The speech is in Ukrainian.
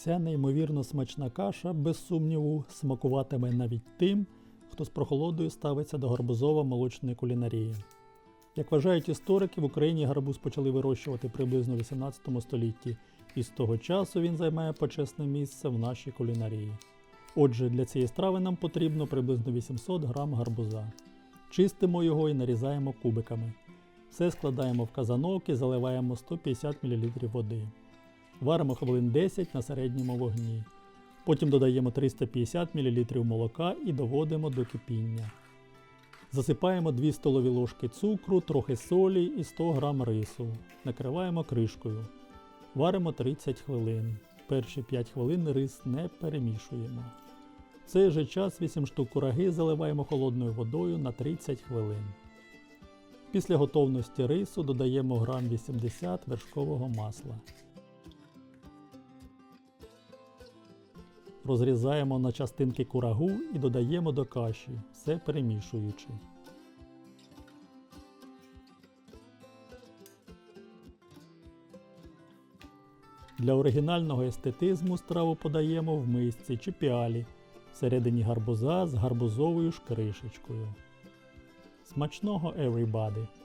Ця неймовірно смачна каша, без сумніву, смакуватиме навіть тим, хто з прохолодою ставиться до гарбузово-молочної кулінарії. Як вважають історики, в Україні гарбуз почали вирощувати приблизно в 18 столітті, і з того часу він займає почесне місце в нашій кулінарії. Отже, для цієї страви нам потрібно приблизно 800 г гарбуза. Чистимо його і нарізаємо кубиками. Все складаємо в казанок і заливаємо 150 мл води. Варимо хвилин 10 на середньому вогні. Потім додаємо 350 мл молока і доводимо до кипіння. Засипаємо 2 столові ложки цукру, трохи солі і 100 г рису. Накриваємо кришкою. Варимо 30 хвилин. Перші 5 хвилин рис не перемішуємо. В цей же час 8 штук кураги заливаємо холодною водою на 30 хвилин. Після готовності рису додаємо грам 80 вершкового масла. Розрізаємо на частинки курагу і додаємо до каші, все перемішуючи. Для оригінального естетизму страву подаємо в мисці чи піалі, всередині гарбуза з гарбузовою ж кришечкою. Смачного everybody!